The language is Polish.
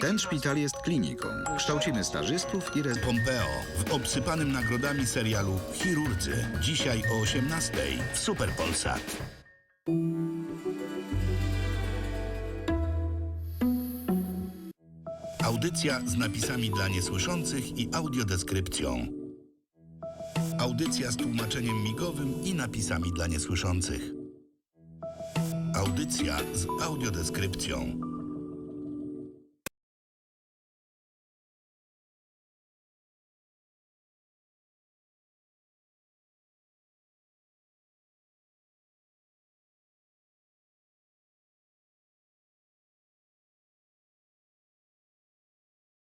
Ten szpital jest kliniką. Kształcimy stażystów i rezydentów. Pompeo w obsypanym nagrodami serialu Chirurdzy. Dzisiaj o 18 w Super Polsat. Audycja z napisami dla niesłyszących i audiodeskrypcją. Audycja z tłumaczeniem migowym i napisami dla niesłyszących. Audycja z audiodeskrypcją.